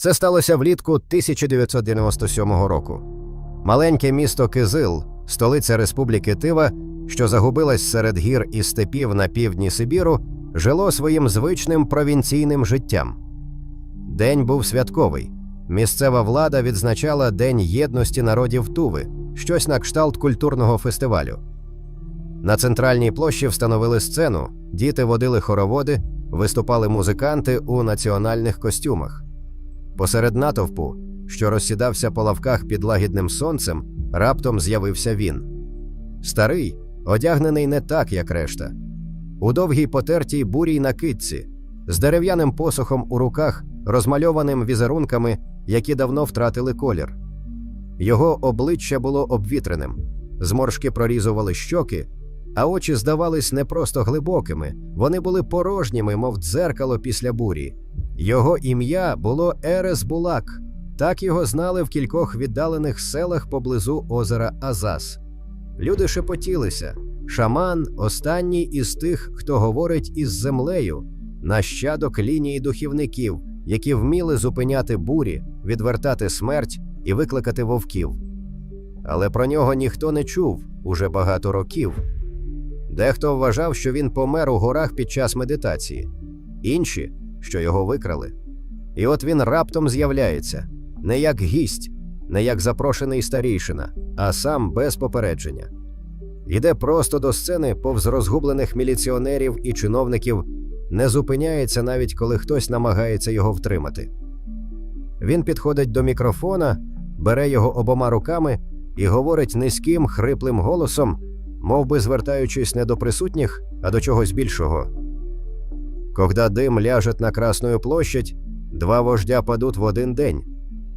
Це сталося влітку 1997 року. Маленьке місто Кизил, столиця Республіки Тива, що загубилась серед гір і степів на півдні Сибіру, жило своїм звичним провінційним життям. День був святковий. Місцева влада відзначала День єдності народів Туви, щось на кшталт культурного фестивалю. На центральній площі встановили сцену, діти водили хороводи, виступали музиканти у національних костюмах. Посеред натовпу, що розсідався по лавках під лагідним сонцем, раптом з'явився він. Старий, одягнений не так, як решта, у довгій потертій бурій накидці, з дерев'яним посохом у руках, розмальованим візерунками, які давно втратили колір. Його обличчя було обвітреним, зморшки прорізували щоки, а очі здавались не просто глибокими, вони були порожніми, мов дзеркало після бурі. Його ім'я було Ерес Булак. Так його знали в кількох віддалених селах поблизу озера Азас. Люди шепотілися. Шаман останній із тих, хто говорить із землею, нащадок лінії духівників, які вміли зупиняти бурі, відвертати смерть і викликати вовків. Але про нього ніхто не чув уже багато років. Дехто вважав, що він помер у горах під час медитації, інші, що його викрали. І от він раптом з'являється не як гість, не як запрошений старійшина, а сам без попередження. Йде просто до сцени повз розгублених міліціонерів і чиновників, не зупиняється навіть коли хтось намагається його втримати. Він підходить до мікрофона, бере його обома руками і говорить низьким, хриплим голосом, мов би звертаючись не до присутніх, а до чогось більшого. Когда дым ляжет на Красную площадь, два вождя падут в один день,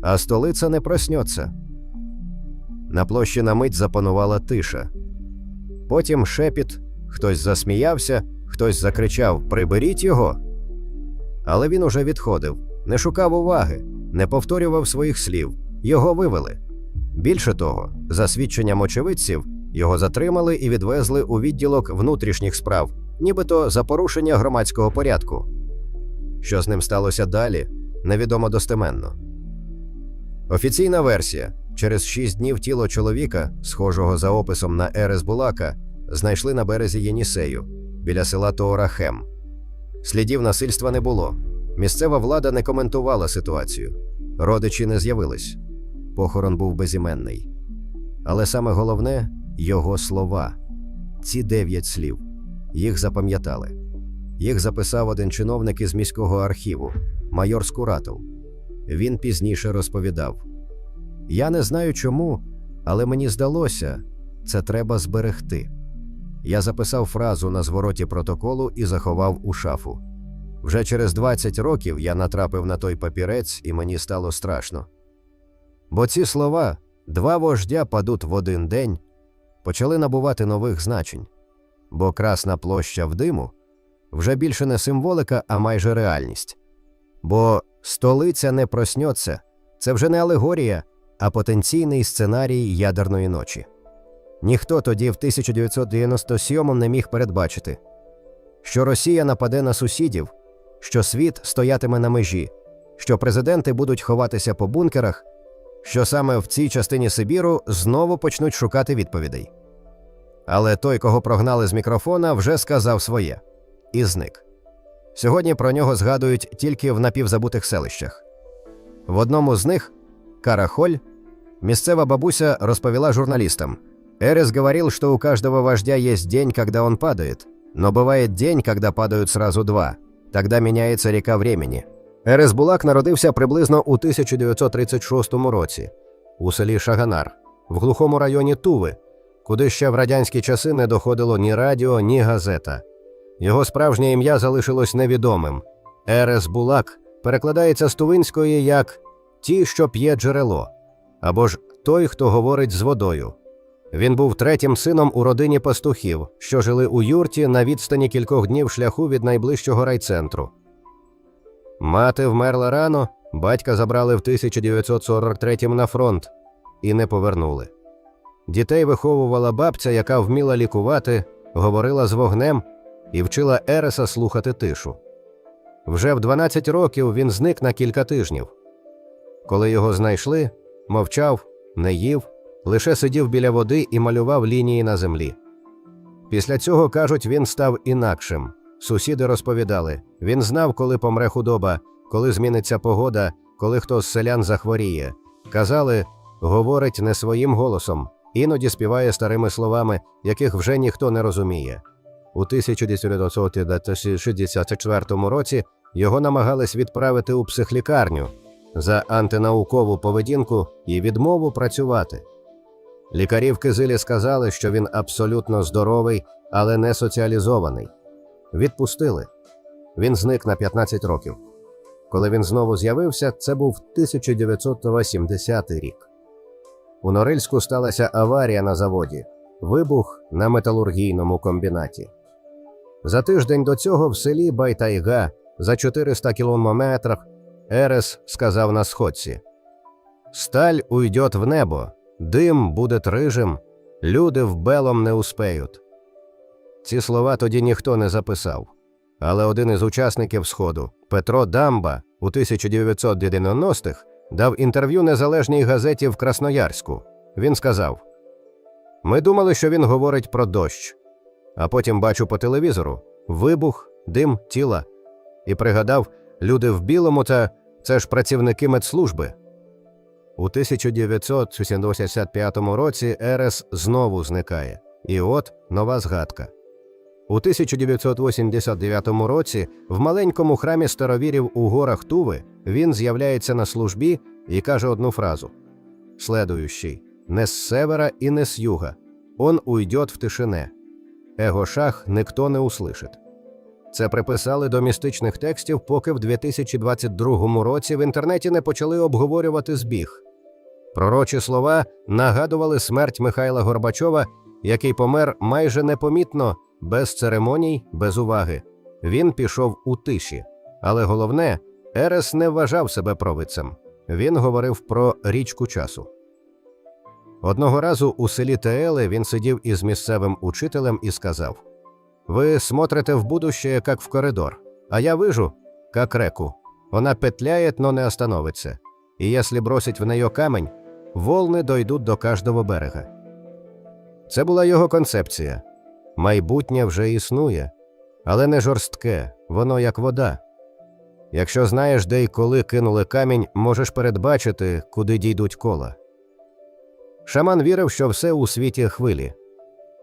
а столиця не проснеться. На площі на мить запанувала тиша. Потім шепіт, хтось засміявся, хтось закричав Приберіть його. Але він уже відходив, не шукав уваги, не повторював своїх слів, його вивели. Більше того, за свідченням очевидців, його затримали і відвезли у відділок внутрішніх справ, нібито за порушення громадського порядку. Що з ним сталося далі, невідомо достеменно. Офіційна версія: через шість днів тіло чоловіка, схожого за описом на Ерес Булака, знайшли на березі Єнісею біля села Тоорахем. Слідів насильства не було. Місцева влада не коментувала ситуацію. Родичі не з'явились. Похорон був безіменний. Але саме головне його слова. Ці дев'ять слів. Їх запам'ятали. Їх записав один чиновник із міського архіву, майор Скуратов. Він пізніше розповідав: Я не знаю чому, але мені здалося, це треба зберегти. Я записав фразу на звороті протоколу і заховав у шафу. Вже через 20 років я натрапив на той папірець, і мені стало страшно. Бо ці слова два вождя падуть в один день, почали набувати нових значень, бо Красна площа в диму вже більше не символика, а майже реальність. Бо столиця не проснеться це вже не алегорія, а потенційний сценарій ядерної ночі. Ніхто тоді в 1997 не міг передбачити, що Росія нападе на сусідів, що світ стоятиме на межі, що президенти будуть ховатися по бункерах, що саме в цій частині Сибіру знову почнуть шукати відповідей. Але той, кого прогнали з мікрофона, вже сказав своє і зник. Сьогодні про нього згадують тільки в напівзабутих селищах. В одному з них Карахоль, місцева бабуся розповіла журналістам. Эрес говорил, что у каждого вождя есть день, когда он падает, но бывает день, когда падают сразу два. Тогда меняется река времени. Ерес Булак народився приблизно у 1936 році у селі Шаганар, в глухому районі Туви, куди ще в радянські часи не доходило ні радіо, ні газета. Його справжнє ім'я залишилось невідомим. Ерес Булак перекладається з тувинської як ті, що п'є джерело, або ж той, хто говорить з водою. Він був третім сином у родині пастухів, що жили у юрті на відстані кількох днів шляху від найближчого райцентру. Мати вмерла рано, батька забрали в 1943 на фронт і не повернули. Дітей виховувала бабця, яка вміла лікувати, говорила з вогнем і вчила Ереса слухати тишу. Вже в 12 років він зник на кілька тижнів. Коли його знайшли, мовчав, не їв, лише сидів біля води і малював лінії на землі. Після цього, кажуть, він став інакшим. Сусіди розповідали він знав, коли помре худоба, коли зміниться погода, коли хто з селян захворіє. Казали, говорить не своїм голосом, іноді співає старими словами, яких вже ніхто не розуміє. У 1964 році його намагались відправити у психлікарню за антинаукову поведінку і відмову працювати. Лікарі в Кизилі сказали, що він абсолютно здоровий, але не соціалізований. Відпустили. Він зник на 15 років. Коли він знову з'явився, це був 1980 рік. У Норильську сталася аварія на заводі, вибух на металургійному комбінаті. За тиждень до цього в селі Байтайга за 400 кілометрах Ерес сказав на сходці: Сталь уйдет в небо, дим буде рижим, люди в белом не успеють. Ці слова тоді ніхто не записав. Але один із учасників Сходу, Петро Дамба, у 1990-х дав інтерв'ю незалежній газеті в Красноярську. Він сказав: Ми думали, що він говорить про дощ, а потім бачу по телевізору вибух, дим, тіла. І пригадав, люди в білому та це ж працівники медслужби. У 1985 році Ерес знову зникає. І от нова згадка. У 1989 році в маленькому храмі старовірів у горах Туви він з'являється на службі і каже одну фразу: Следующий, не з севера і не з юга, он уйдет в тишине. Его шах ніхто не услышить. Це приписали до містичних текстів, поки в 2022 році в інтернеті не почали обговорювати збіг. Пророчі слова нагадували смерть Михайла Горбачова, який помер майже непомітно, без церемоній, без уваги. Він пішов у тиші. Але головне, Ерес не вважав себе провидцем. Він говорив про річку часу. Одного разу у селі Теели він сидів із місцевим учителем і сказав: Ви смотрите в будущее, як в коридор, а я вижу, як реку. Вона петляет, но не остановится. И если бросить в неї камень, волни дойдуть до кожного берега. Це була його концепція. Майбутнє вже існує, але не жорстке, воно як вода. Якщо знаєш, де й коли кинули камінь, можеш передбачити, куди дійдуть кола. Шаман вірив, що все у світі хвилі,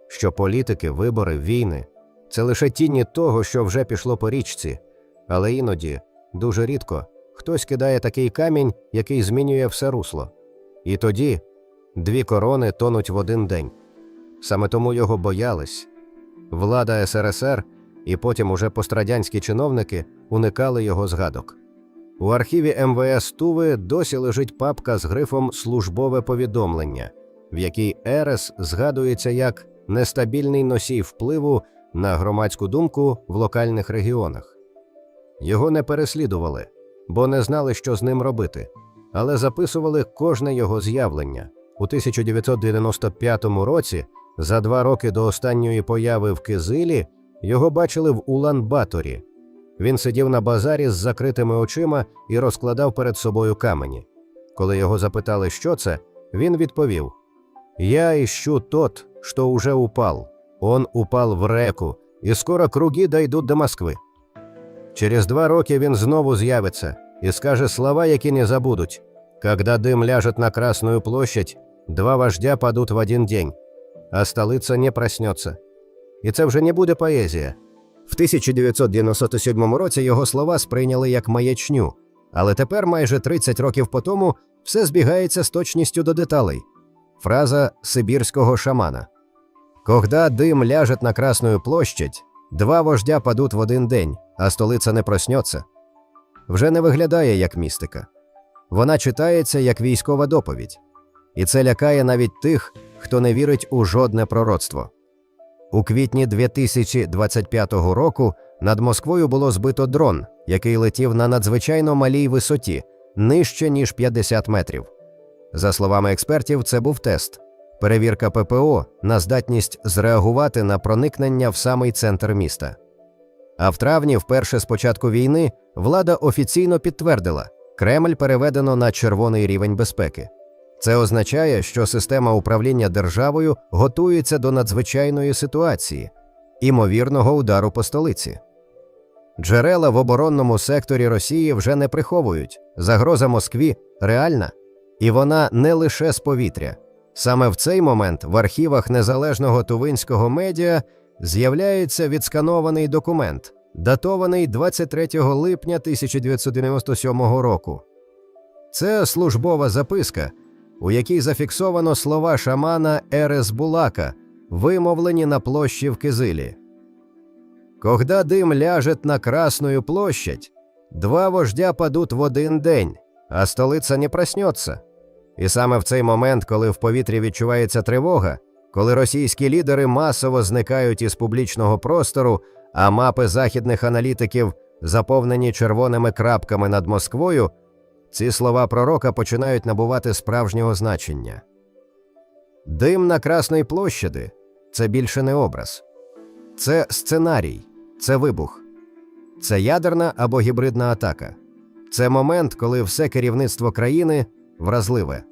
що політики, вибори, війни це лише тіні того, що вже пішло по річці, але іноді, дуже рідко, хтось кидає такий камінь, який змінює все русло. І тоді дві корони тонуть в один день. Саме тому його боялись. Влада СРСР і потім уже пострадянські чиновники уникали його згадок. У архіві МВС Туви досі лежить папка з грифом Службове повідомлення, в якій Ерес згадується як нестабільний носій впливу на громадську думку в локальних регіонах. Його не переслідували, бо не знали, що з ним робити, але записували кожне його з'явлення. У 1995 році, за два роки до останньої появи в Кизилі, його бачили в Улан-Баторі. Він сидів на базарі з закритими очима і розкладав перед собою камені. Коли його запитали, що це, він відповів: Я іщу тот, що уже упал. Он упал в реку, і скоро круги дойдуть до Москви. Через два роки він знову з'явиться і скаже слова, які не забудуть. Когда дым ляжет на Красную площадь, два вождя падут в один день, а столиця не проснеться. І це вже не буде поезія. В 1997 році його слова сприйняли як маячню, але тепер, майже 30 років по тому, все збігається з точністю до деталей. Фраза сибірського шамана: Когда дим ляжет на Красную площадь, два вождя падуть в один день, а столиця не проснеться. Вже не виглядає як містика. Вона читається як військова доповідь, і це лякає навіть тих, хто не вірить у жодне пророцтво. У квітні 2025 року над Москвою було збито дрон, який летів на надзвичайно малій висоті, нижче ніж 50 метрів. За словами експертів, це був тест перевірка ППО на здатність зреагувати на проникнення в самий центр міста. А в травні, вперше з початку війни, влада офіційно підтвердила, Кремль переведено на червоний рівень безпеки. Це означає, що система управління державою готується до надзвичайної ситуації, імовірного удару по столиці. Джерела в оборонному секторі Росії вже не приховують. Загроза Москві реальна, і вона не лише з повітря. Саме в цей момент в архівах незалежного тувинського медіа з'являється відсканований документ, датований 23 липня 1997 року. Це службова записка, у якій зафіксовано слова шамана Ерес Булака, вимовлені на площі в Кизилі. Когда дым ляжет на Красную площадь, два вождя падут в один день, а столиця не проснеться. І саме в цей момент, коли в повітрі відчувається тривога, коли російські лідери масово зникають із публічного простору, а мапи західних аналітиків заповнені червоними крапками над Москвою, ці слова пророка починають набувати справжнього значення. Дим на Красної площади це більше не образ, це сценарій, це вибух, це ядерна або гібридна атака. Це момент, коли все керівництво країни вразливе,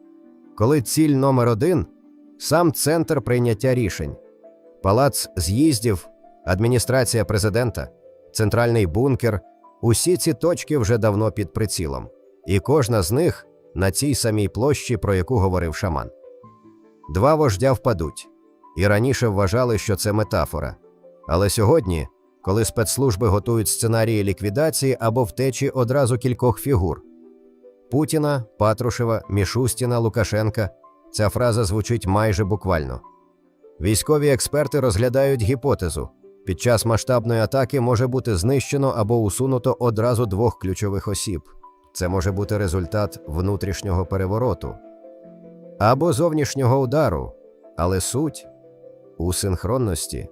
коли ціль номер один сам центр прийняття рішень, палац з'їздів, адміністрація президента, центральний бункер усі ці точки вже давно під прицілом, і кожна з них на цій самій площі, про яку говорив шаман. Два вождя впадуть, і раніше вважали, що це метафора. Але сьогодні, коли спецслужби готують сценарії ліквідації або втечі одразу кількох фігур Путіна, Патрушева, Мішустіна, Лукашенка, ця фраза звучить майже буквально. Військові експерти розглядають гіпотезу. Під час масштабної атаки може бути знищено або усунуто одразу двох ключових осіб. Це може бути результат внутрішнього перевороту або зовнішнього удару, але суть у синхронності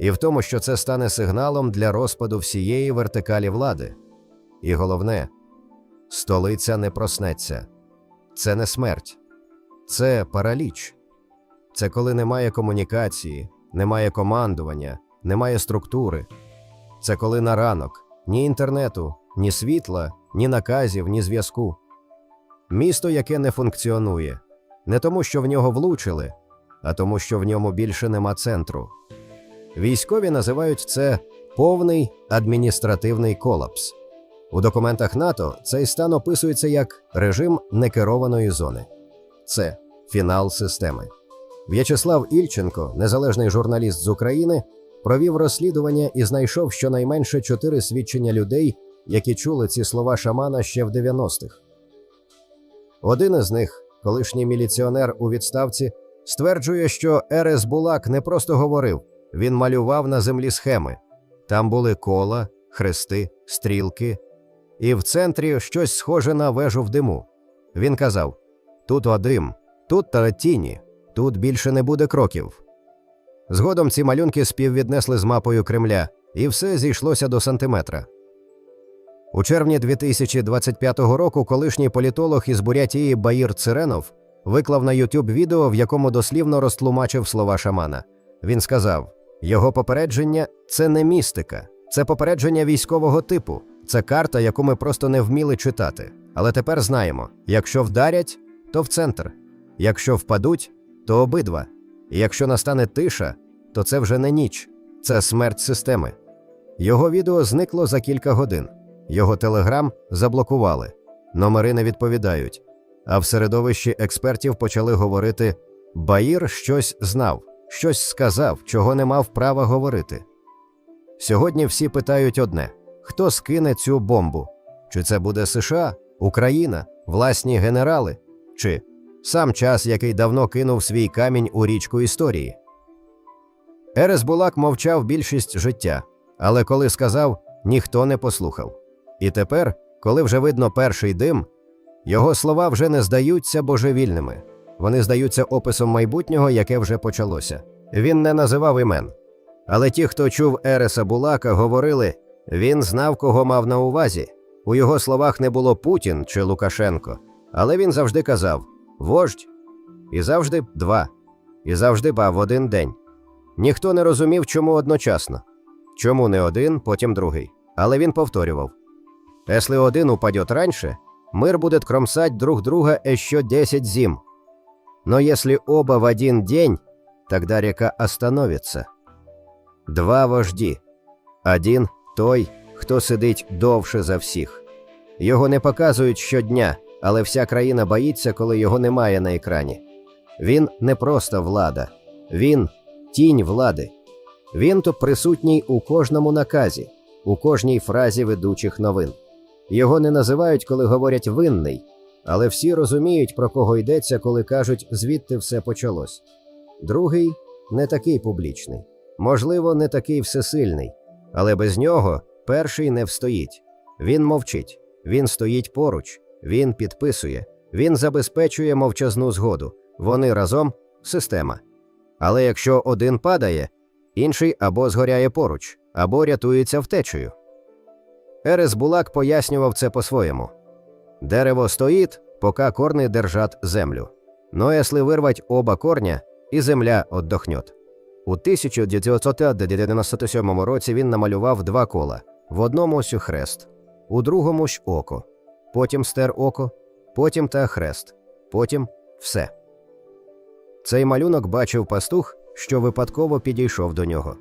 і в тому, що це стане сигналом для розпаду всієї вертикалі влади. І головне, столиця не проснеться. Це не смерть, це параліч. Це коли немає комунікації, немає командування, немає структури. Це коли на ранок ні інтернету, ні світла, ні наказів, ні зв'язку. Місто, яке не функціонує, не тому, що в нього влучили, а тому, що в ньому більше нема центру. Військові називають це повний адміністративний колапс. У документах НАТО цей стан описується як режим некерованої зони. Це фінал системи. В'ячеслав Ільченко, незалежний журналіст з України, провів розслідування і знайшов щонайменше чотири свідчення людей, які чули ці слова шамана ще в 90-х. Один із них, колишній міліціонер у відставці, стверджує, що Ерес Булак не просто говорив, він малював на землі схеми. Там були кола, хрести, стрілки, і в центрі щось схоже на вежу в диму. Він казав: тут Одим, тут Таратіні, тут більше не буде кроків. Згодом ці малюнки співвіднесли з мапою Кремля, і все зійшлося до сантиметра. У червні 2025 року колишній політолог із Бурятії Баїр Циренов виклав на YouTube відео, в якому дослівно розтлумачив слова шамана. Він сказав: його попередження це не містика, це попередження військового типу, це карта, яку ми просто не вміли читати. Але тепер знаємо: якщо вдарять, то в центр, якщо впадуть, то обидва. І якщо настане тиша, то це вже не ніч, це смерть системи. Його відео зникло за кілька годин. Його телеграм заблокували, номери не відповідають. А в середовищі експертів почали говорити: Баїр щось знав, щось сказав, чого не мав права говорити. Сьогодні всі питають одне: хто скине цю бомбу? Чи це буде США, Україна, власні генерали, чи сам час, який давно кинув свій камінь у річку історії? Ерес Булак мовчав більшість життя, але коли сказав, ніхто не послухав. І тепер, коли вже видно перший дим, його слова вже не здаються божевільними, вони здаються описом майбутнього, яке вже почалося. Він не називав імен. Але ті, хто чув Ереса Булака, говорили він знав, кого мав на увазі. У його словах не було Путін чи Лукашенко, але він завжди казав вождь, і завжди два, і завжди ба в один день. Ніхто не розумів, чому одночасно, чому не один, потім другий. Але він повторював Если один упадет раньше, мир будет кромсать друг друга еще 10 зим. Но если оба в один день, тогда река остановится. Два вожді. Один той, хто сидить довше за всіх. Його не показують щодня, але вся країна боїться, коли його немає на екрані. Він не просто влада, він тінь влади. Він тут присутній у кожному наказі, у кожній фразі ведучих новин. Його не називають, коли говорять винний, але всі розуміють, про кого йдеться, коли кажуть, звідти все почалось. Другий не такий публічний, можливо, не такий всесильний, але без нього перший не встоїть. Він мовчить, він стоїть поруч, він підписує, він забезпечує мовчазну згоду. Вони разом система. Але якщо один падає, інший або згоряє поруч, або рятується втечею. Ерес Булак пояснював це по-своєму. Дерево стоїть, поки корни держать землю. Но если вирвать оба корня, і земля отдохнет. У 1997 році він намалював два кола: в одному ось хрест, у другому ж око, потім стер око, потім та хрест, потім все. Цей малюнок бачив пастух, що випадково підійшов до нього.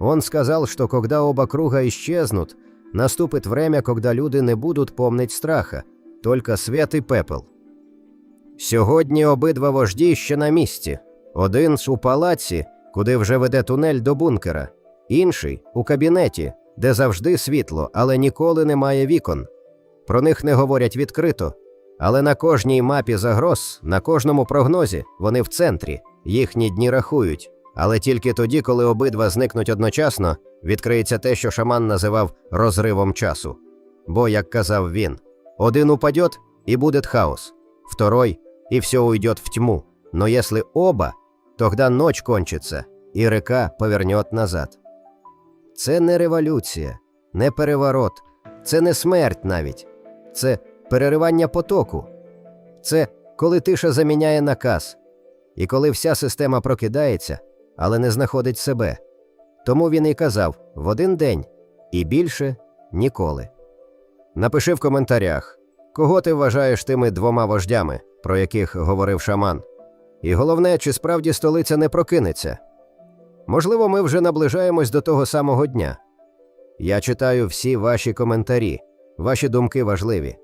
Он сказал, что когда оба круга исчезнут, наступит время, когда люди не будуть помнить страха, только свет і пепел. Сьогодні обидва вожді ще на місці. Один у палаці, куди вже веде тунель до бункера, інший у кабінеті, де завжди світло, але ніколи немає вікон. Про них не говорять відкрито, але на кожній мапі загроз, на кожному прогнозі вони в центрі, їхні дні рахують. Але тільки тоді, коли обидва зникнуть одночасно, відкриється те, що шаман називав розривом часу. Бо, як казав він, один упадет і буде хаос, второй і все уйдет в тьму. Но если оба, тогда ночь кончится, і река повернет назад. Це не революція, не переворот, це не смерть навіть, це переривання потоку. Це коли тиша заміняє наказ, і коли вся система прокидається, але не знаходить себе. Тому він і казав в один день і більше ніколи. Напиши в коментарях, кого ти вважаєш тими двома вождями, про яких говорив шаман. І головне, чи справді столиця не прокинеться. Можливо, ми вже наближаємось до того самого дня. Я читаю всі ваші коментарі, ваші думки важливі.